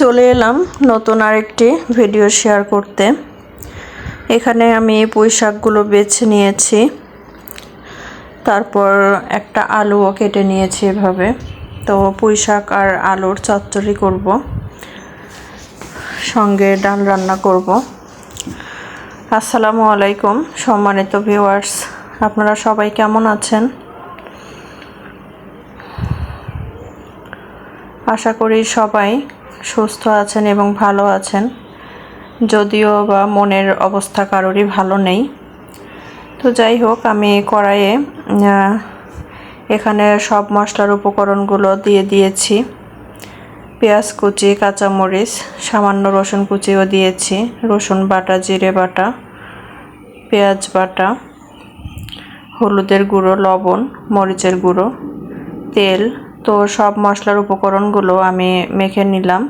চলে এলাম নতুন আরেকটি ভিডিও শেয়ার করতে। এখানে আমি পুঁই শাকগুলো বেছে নিয়েছি। তারপর একটা আলুও কেটে নিয়েছি এভাবে। তো পুঁই শাক আর আলুর চচ্চড়ি করব। সঙ্গে ডাল রান্না করব। আসসালামু আলাইকুম, সম্মানিত ভিউয়ার্স। আপনারা সবাই কেমন আছেন? আশা করি সবাই সুস্থ আছেন এবং ভালো আছেন, যদিও বা মনের অবস্থা কারোরই ভালো নেই। তো যাই হোক, আমি কড়াইয়ে এখানে সব মশলার উপকরণগুলো দিয়ে দিয়েছি। পেঁয়াজ কুচি, কাঁচামরিচ, সামান্য রসুন কুচিও দিয়েছি। রসুন বাটা, জিরে বাটা, পেঁয়াজ বাটা, হলুদের গুঁড়ো, লবণ, মরিচের গুঁড়ো, তেল তো সব মশলার উপকরণগুলো আমি মেখে নিলাম।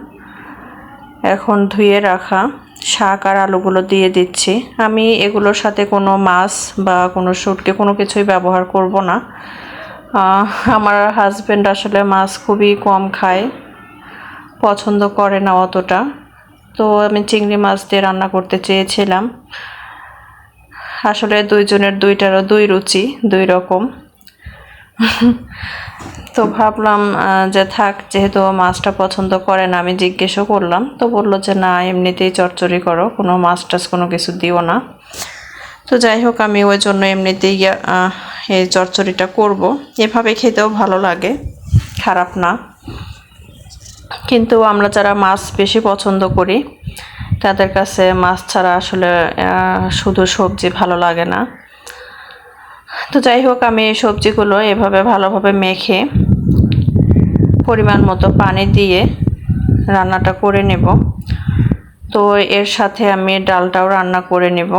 এখন ধুয়ে রাখা শাক আর আলুগুলো দিয়ে দিচ্ছি। আমি এগুলোর সাথে কোনো মাছ বা কোনো শুটকে, কোনো কিছুই ব্যবহার করব না। আমার হাজব্যান্ড আসলে মাছ খুবই কম খায়, পছন্দ করে না অতটা। তো আমি চিংড়ি মাছ দিয়ে রান্না করতে চেয়েছিলাম। আসলে দুইজনের দুইটারও দুই রুচি, দুই রকম। তো ভাবলাম যে থাক, যেহেতু মাছটা পছন্দ করে না, আমি জিজ্ঞেসও করলাম। তো বলল যে, না, এমনিতেই চচ্চড়ি করো, কোনো মাছ টাছ কোনো কিছু দিও না। তো যাই হোক, আমি ওই জন্য এমনিতেই এই চচ্চড়িটা করব। এভাবে খেতেও ভালো লাগে, খারাপ না। কিন্তু আমরা যারা মাছ বেশি পছন্দ করি, তাদের কাছে মাছ ছাড়া আসলে শুধু সবজি ভালো লাগে না। তো যাই হোক, আমি এই সবজিগুলো এভাবে ভালোভাবে মেখে পরিমাণ মতো পানি দিয়ে রান্নাটা করে নেব। তো এর সাথে আমি ডালটাও রান্না করে নেব।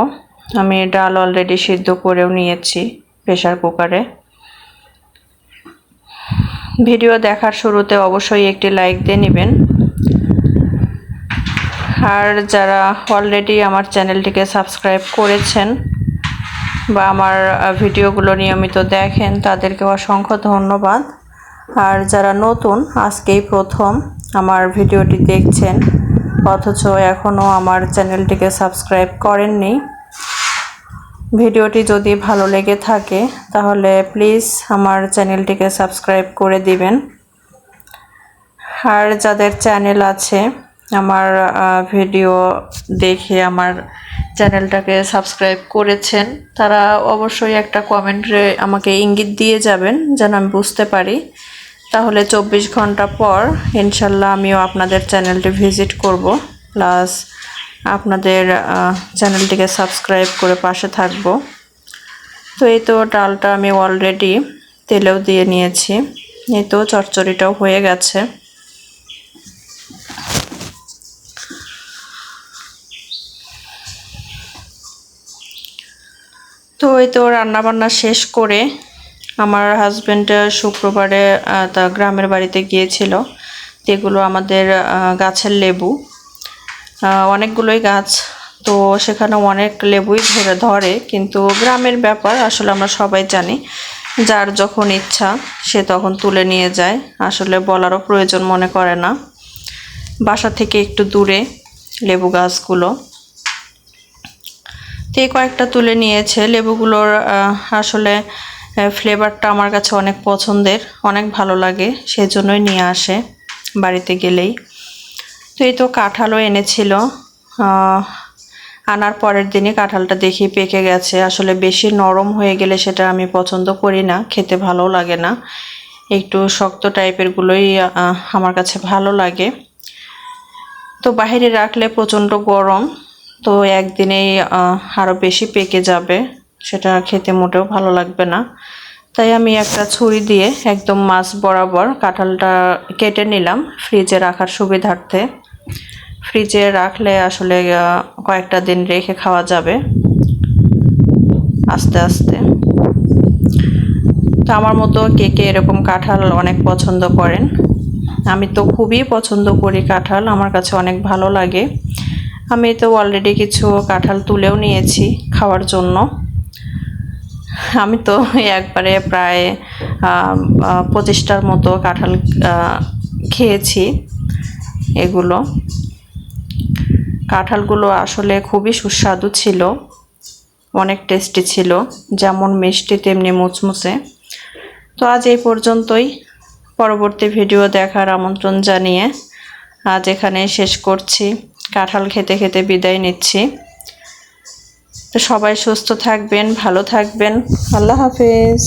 আমি ডাল অলরেডি সিদ্ধ করেও নিয়েছি প্রেশার কুকারে। ভিডিও দেখার শুরুতে অবশ্যই একটি লাইক দিয়ে নেবেন। আর যারা অলরেডি আমার চ্যানেলটিকে সাবস্ক্রাইব করেছেন বা আমার ভিডিওগুলো নিয়মিত দেখেন, তাদেরকে অসংখ্য ধন্যবাদ। আর যারা নতুন, আজকেই প্রথম আমার ভিডিওটি দেখছেন, অথচ এখনও আমার চ্যানেলটিকে সাবস্ক্রাইব করেননি। ভিডিওটি যদি ভালো লেগে থাকে, তাহলে প্লিজ আমার চ্যানেলটিকে সাবস্ক্রাইব করে দিবেন। আর যাদের চ্যানেল আছে, আমার ভিডিও দেখে আমার চ্যানেলটাকে সাবস্ক্রাইব করেছেন, তারা অবশ্যই একটা কমেন্টে আমাকে ইঙ্গিত দিয়ে যাবেন যেন আমি বুঝতে পারি। তাহলে চব্বিশ ঘণ্টা পর ইনশাল্লাহ আমিও আপনাদের চ্যানেলটি ভিজিট করব। প্লাস আপনাদের চ্যানেলটিকে সাবস্ক্রাইব করে পাশে থাকব। তো এই তো ডালটা আমি অলরেডি তেলেও দিয়ে নিয়েছি। এই তো চচ্চড়িটাও হয়ে গেছে। তো এই তো রান্না বান্না শেষ করে আমার হাজব্যান্ড শুক্রবারে তা গ্রামের বাড়িতে গিয়েছিল। এগুলো আমাদের গাছের লেবু। অনেকগুলোই গাছ। তো সেখানে অনেক লেবুই ধরে ধরে, কিন্তু গ্রামের ব্যাপার আসলে আমরা সবাই জানি। যার যখন ইচ্ছা, সে তখন তুলে নিয়ে যায়। আসলে বলারও প্রয়োজন মনে করে না। বাসা থেকে একটু দূরে লেবু গাছগুলো। তো কয়েকটা তুলে নিয়েছে। লেবুগুলোর আসলে ফ্লেভারটা আমার কাছে অনেক পছন্দের, অনেক ভালো লাগে, সেজন্যই নিয়ে আসে বাড়িতে গেলেই। তো এই তো কাঁঠালও এনেছিল। আনার পরের দিনই কাঁঠালটা দেখি পেকে গেছে। আসলে বেশি নরম হয়ে গেলে সেটা আমি পছন্দ করি না, খেতে ভালো লাগে না। একটু শক্ত টাইপের গুলোই আমার কাছে ভালো লাগে। তো বাইরে রাখলে প্রচণ্ড গরম। তো একদিনেই আরও বেশি পেকে যাবে। সেটা খেতে মোটেও ভালো লাগবে না। তাই আমি একটা ছুরি দিয়ে একদম মাছ বরাবর কাঁঠালটা কেটে নিলাম ফ্রিজে রাখার সুবিধার্থে। ফ্রিজে রাখলে আসলে কয়েকটা দিন রেখে খাওয়া যাবে। আস্তে আস্তে। তো আমার মতো কে কে এরকম কাঁঠাল অনেক পছন্দ করেন, আমি তো খুবই পছন্দ করি কাঁঠাল, আমার কাছে অনেক ভালো লাগে। আমি তো অলরেডি কিছু কাঁঠাল তুলেও নিয়েছি খাওয়ার জন্য। আমি তো একবারে প্রায় পঁচিশটার মতো কাঁঠাল খেয়েছি এগুলো। কাঁঠালগুলো আসলে খুবই সুস্বাদু ছিল, অনেক টেস্টি ছিল, যেমন মিষ্টি তেমনি মুচমুচে। তো আজ এই পর্যন্তই। পরবর্তী ভিডিও দেখার আমন্ত্রণ জানিয়ে আজ এখানে শেষ করছি। কাঁঠাল খেতে খেতে বিদায় নিচ্ছি। তো সবাই সুস্থ থাকবেন ভালো থাকবেন। আল্লাহ হাফেজ।